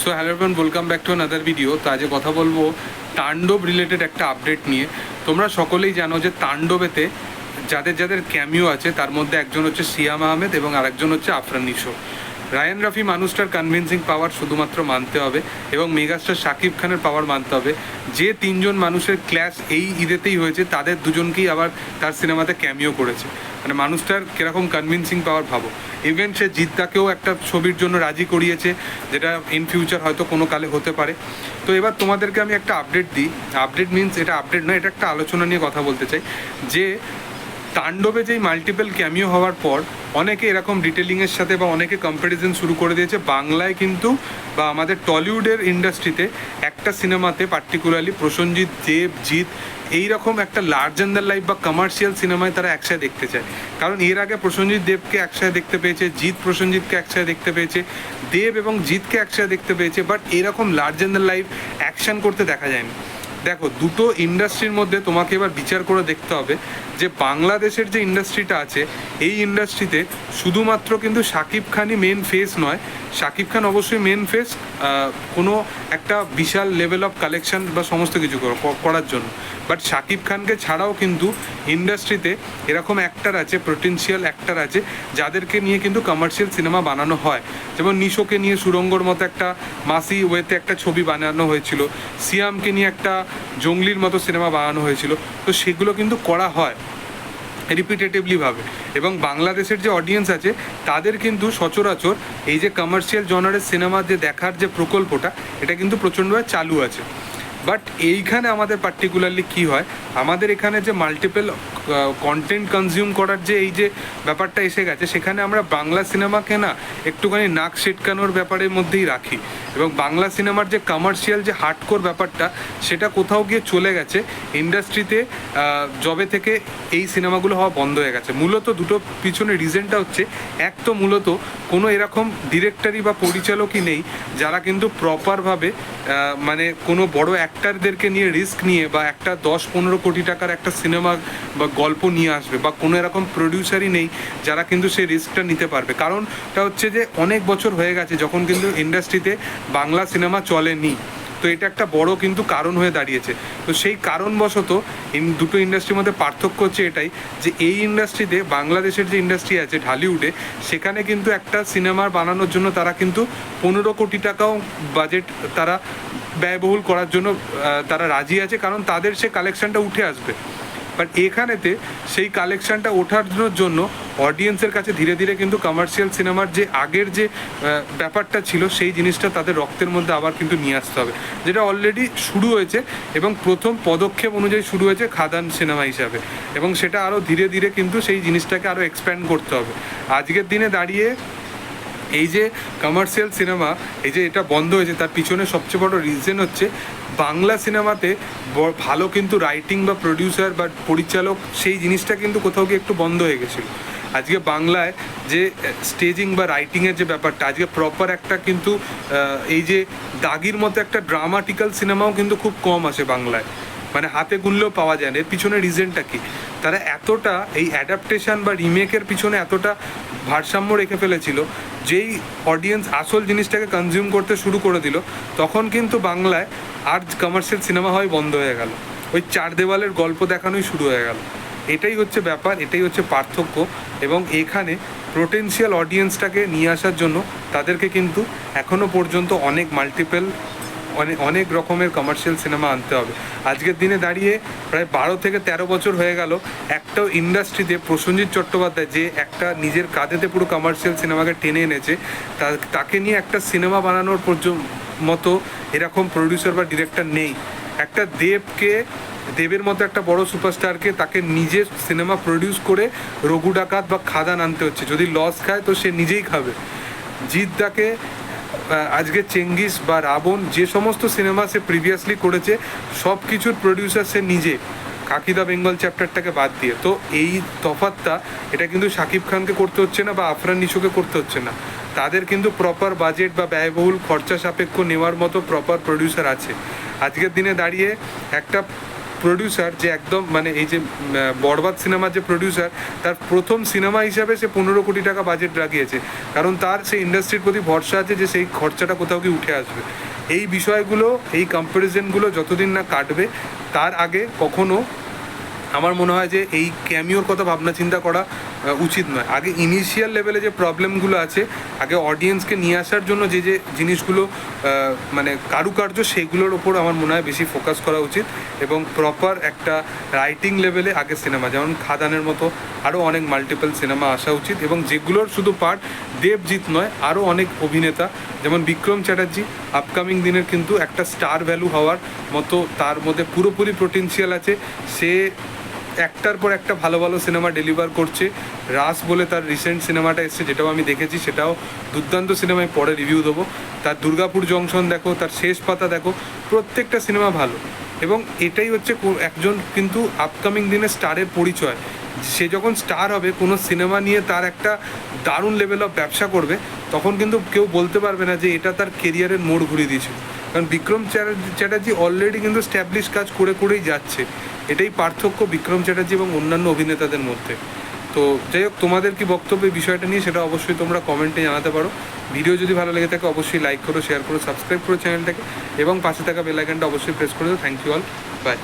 So hello friend welcome back to another video তো আজকে কথা বলব তাণ্ডব রিলেটেড একটা আপডেট নিয়ে। তোমরা সকলেই জানো যে তাণ্ডবেতে যাদের যাদের ক্যামিও আছে, তার মধ্যে একজন হচ্ছে সিয়াম আহমেদ এবং আরেকজন হচ্ছে আফরান নিশো। রায়ান রাফি মানুষটার কনভিন্সিং পাওয়ার শুধুমাত্র মানতে হবে এবং মেগাস্টার শাকিব খানের পাওয়ার মানতে হবে। যে তিনজন মানুষের ক্লাস এই ঈদেতেই হয়েছে, তাদের দুজনকেই আবার তার সিনেমাতে ক্যামিও করেছে। মানে মানুষটার কীরকম কনভিন্সিং পাওয়ার ভাবো। ইভেন সে জিদ্দাকেও একটা ছবির জন্য রাজি করিয়েছে, যেটা ইন ফিউচার হয়তো কোনো কালে হতে পারে। তো এবার তোমাদেরকে আমি একটা আপডেট দিই। আপডেট মিনস এটা আপডেট নয়, এটা একটা আলোচনা নিয়ে কথা বলতে চাই। যে তাণ্ডবে যেই মাল্টিপল ক্যামিও হওয়ার পর অনেকে এরকম ডিটেলিংয়ের সাথে বা অনেকে কম্পারিজন শুরু করে দিয়েছে। বাংলায় কিন্তু বা আমাদের টলিউডের ইন্ডাস্ট্রিতে একটা সিনেমাতে পার্টিকুলারলি প্রসেনজিৎ দেব জিৎ এইরকম একটা লার্জ অ্যান্ড দ্য লাইফ বা কমার্শিয়াল সিনেমায় তারা একসাথে দেখতে চায়। কারণ এর আগে প্রসেনজিৎ দেবকে একসাথে দেখতে পেয়েছে, জিৎ প্রসেনজিৎকে একসাথে দেখতে পেয়েছে, দেব এবং জিৎকে একসাথে দেখতে পেয়েছে বাট এরকম large and the life action করতে দেখা যায়নি। দেখো, দুটো ইন্ডাস্ট্রির মধ্যে তোমাকে এবার বিচার করে দেখতে হবে যে বাংলাদেশের যে ইন্ডাস্ট্রিটা আছে, এই ইন্ডাস্ট্রিতে শুধুমাত্র কিন্তু শাকিব খানই মেন ফেস নয়। শাকিব খান অবশ্যই মেন ফেস কোনো একটা বিশাল লেভেল অফ কালেকশন বা সমস্ত কিছু করার জন্য। বাট শাকিব খানকে ছাড়াও কিন্তু ইন্ডাস্ট্রিতে এরকম অ্যাক্টার আছে পোটেন্সিয়াল অ্যাক্টার আছে, যাদেরকে নিয়ে কিন্তু কমার্শিয়াল সিনেমা বানানো হয়। যেমন নিশোকে নিয়ে সুরঙ্গর মতো একটা মাসি ওয়েতে একটা ছবি বানানো হয়েছিল, সিয়ামকে নিয়ে একটা জঙ্গলির মতো সিনেমা বানানো হয়েছিল। তো সেগুলো কিন্তু করা হয় রিপিটেটিভলিভাবে এবং বাংলাদেশের যে অডিয়েন্স আছে, তাদের কিন্তু সচরাচর এই যে কমার্শিয়াল জনারের সিনেমা যে দেখার যে প্রকল্পটা, এটা কিন্তু প্রচণ্ডভাবে চালু আছে। বাট এইখানে আমাদের পার্টিকুলারলি কি হয়? আমাদের এখানে যে মাল্টিপল কন্টেন্ট কনজিউম করার যে এই যে ব্যাপারটা এসে গেছে, সেখানে আমরা বাংলা সিনেমাকে না একটুখানি নাক সেটকানোর ব্যাপারের মধ্যেই রাখি। এবং বাংলা সিনেমার যে কমার্শিয়াল যে হার্ডকোর ব্যাপারটা, সেটা কোথাও গিয়ে চলে গেছে। ইন্ডাস্ট্রিতে জবে থেকে এই সিনেমাগুলো হওয়া বন্ধ হয়ে গেছে। মূলত দুটো পিছনে রিজনটা হচ্ছে, এক তো মূলত কোনো এরকম ডিরেক্টরি বা পরিচালকই নেই, যারা কিন্তু প্রপারভাবে মানে কোনো বড় অ্যাক্টারদেরকে নিয়ে রিস্ক নিয়ে বা একটা দশ পনেরো কোটি টাকার একটা সিনেমা বা গল্প নিয়ে আসবে বা কোনো এরকম প্রডিউসারই নেই যারা কিন্তু সেই রিস্কটা নিতে পারবে। কারণটা হচ্ছে যে অনেক বছর হয়ে গেছে যখন কিন্তু ইন্ডাস্ট্রিতে বাংলা সিনেমা চলেনি। তো এটা একটা বড় কিন্তু কারণ হয়ে দাঁড়িয়েছে। তো সেই কারণবশত দুটো ইন্ডাস্ট্রির মধ্যে পার্থক্য হচ্ছে এটাই যে এই ইন্ডাস্ট্রিতে বাংলাদেশের যে ইন্ডাস্ট্রি আছে ঢালিউডে সেখানে কিন্তু একটা সিনেমার বানানোর জন্য তারা কিন্তু পনেরো কোটি টাকাও বাজেট তারা ব্যয়বহুল করার জন্য তারা রাজি আছে কারণ তাদের সে কালেকশনটা উঠে আসবে। বাট এখানেতে সেই কালেকশনটা ওঠার জন্য অডিয়েন্সের কাছে ধীরে ধীরে কিন্তু কমার্শিয়াল সিনেমার যে আগের যে ব্যাপারটা ছিল, সেই জিনিসটা তাদের রক্তের মধ্যে আবার কিন্তু নিয়ে আসতে হবে। যেটা অলরেডি শুরু হয়েছে এবং প্রথম পদক্ষেপ অনুযায়ী শুরু হয়েছে খাদান সিনেমা হিসাবে। এবং সেটা আরও ধীরে ধীরে কিন্তু সেই জিনিসটাকে আরও এক্সপ্যান্ড করতে হবে। আজকের দিনে দাঁড়িয়ে এই যে কমার্শিয়াল সিনেমা এই যে এটা বন্ধ হয়েছে, তার পিছনে সবচেয়ে বড় রিজন হচ্ছে বাংলা সিনেমাতে ভালো কিন্তু রাইটিং বা প্রডিউসার বা পরিচালক সেই জিনিসটা কিন্তু কোথাও গিয়ে একটু বন্ধ হয়ে গেছিল। আজকে বাংলায় যে স্টেজিং বা রাইটিংয়ের যে ব্যাপারটা, আজকে প্রপার একটা কিন্তু এই যে দাগির মতো একটা ড্রামাটিক্যাল সিনেমাও কিন্তু খুব কম আসে বাংলায়। মানে হাতে গুনলেও পাওয়া যায় না। এর পিছনে রিজনটা কি? তারা এতটা এই অ্যাডাপ্টেশন বা রিমেকের পিছনে এতটা ভারসাম্য রেখে ফেলেছিল, যেই অডিয়েন্স আসল জিনিসটাকে কনজিউম করতে শুরু করে দিল, তখন কিন্তু বাংলায় আর কমার্শিয়াল সিনেমা হয় বন্ধ হয়ে গেল। ওই চার দেওয়ালের গল্প দেখানোই শুরু হয়ে গেল। এটাই হচ্ছে ব্যাপার, এটাই হচ্ছে পার্থক্য এবং এখানে পোটেন্সিয়াল অডিয়েন্সটাকে নিয়ে আসার জন্য তাদেরকে কিন্তু এখনও পর্যন্ত অনেক মাল্টিপল অনেক অনেক রকমের কমার্শিয়াল সিনেমা আনতে হবে। আজকের দিনে দাঁড়িয়ে প্রায় বারো থেকে তেরো বছর হয়ে গেল একটাও ইন্ডাস্ট্রিতে প্রসেনজিৎ চট্টোপাধ্যায় যে একটা নিজের কাঁধেতে পুরো কমার্শিয়াল সিনেমাকে টেনে এনেছে তা- তাকে নিয়ে একটা সিনেমা বানানোর পর্যন্ত মতো এরকম প্রডিউসার বা ডিরেক্টর নেই। একটা দেবকে দেবের মতো একটা বড় সুপারস্টারকে তাকে নিজের সিনেমা প্রডিউস করে রঘু ডাকাত বা খাদান আনতে হচ্ছে। যদি লস খায় তো সে নিজেই খাবে। জিদ্দাকে আহ, আজকে চেঙ্গিস বা রাবণ যে সমস্ত সিনেমা সে প্রিভিয়াসলি করেছে সব কিছুর প্রডিউসার সে নিজে, কাকিদা বেঙ্গল চ্যাপ্টারটাকে বাদ দিয়ে। তো এই তফাতটা এটা কিন্তু শাকিব খানকে করতে হচ্ছে না বা আফরান নিশোকে করতে হচ্ছে না। তাদের কিন্তু প্রপার বাজেট বা ব্যয়বহুল খরচা সাপেক্ষ নেওয়ার মতো প্রপার প্রডিউসার আছে। আজকের দিনে দাঁড়িয়ে একটা প্রডিউসার যে একদম মানে এই যে বরবাদ সিনেমার যে প্রডিউসার তার প্রথম সিনেমা হিসাবে সে পনেরো কোটি টাকা বাজেট লাগিয়েছে। কারণ তার সেই ইন্ডাস্ট্রির প্রতি ভরসা আছে যে সেই খরচাটা কোথাও কি উঠে আসবে। এই বিষয়গুলো, এই কম্প্যারিজনগুলো যতদিন না কাটবে, তার আগে কখনো আমার মনে হয় যে এই ক্যামিওর কথা ভাবনা চিন্তা করা উচিত নয়। আগে ইনিশিয়াল লেভেলে যে প্রবলেমগুলো আছে, আগে অডিয়েন্সকে নিয়ে আসার জন্য যে যে জিনিসগুলো মানে কারুকার্য সেগুলোর ওপর আমার মনে হয় বেশি ফোকাস করা উচিত এবং প্রপার একটা রাইটিং লেভেলে আগে সিনেমা যেমন খাদানের মতো আরও অনেক মাল্টিপল সিনেমা আসা উচিত এবং যেগুলোর শুধু পার্ট দেবজিৎ নয় আরও অনেক অভিনেতা, যেমন বিক্রম চ্যাটার্জি আপকামিং দিনের কিন্তু একটা স্টার ভ্যালু হওয়ার মতো তার মধ্যে পুরোপুরি পোটেনশিয়াল আছে। সে একটার পর একটা ভালো ভালো সিনেমা ডেলিভার করছে। রাস বলে তার রিসেন্ট সিনেমাটা এসছে, যেটাও আমি দেখেছি, সেটাও দুর্দান্ত সিনেমায় পরে রিভিউ দেবো। তার দুর্গাপুর জংশন দেখো, তার শেষ পাতা দেখো, প্রত্যেকটা সিনেমা ভালো। এবং এটাই হচ্ছে একজন কিন্তু আপকামিং দিনে স্টারের পরিচয়। সে যখন স্টার হবে, কোনো সিনেমা নিয়ে তার একটা দারুণ লেভেল অফ ব্যবসা করবে, তখন কিন্তু কেউ বলতে পারবে না যে এটা তার কেরিয়ারের মোড় ঘুরিয়ে দিয়েছিল কারণ বিক্রম চ্যাটার্জি অলরেডি কিন্তু স্ট্যাবলিশ কাজ করে করেই যাচ্ছে। এটাই পার্থক্য বিক্রম চ্যাটার্জি এবং অন্যান্য অভিনেতাদের মধ্যে। তো যাই হোক, তোমাদের কি বক্তব্য এই বিষয়টা নিয়ে সেটা অবশ্যই তোমরা কমেন্টে জানাতে পারো। ভিডিও যদি ভালো লেগে থাকে, অবশ্যই লাইক করো শেয়ার করো সাবস্ক্রাইব করো চ্যানেলটাকে এবং পাশে থাকা বেলাইকানটা অবশ্যই প্রেস করে দাও। Thank you all by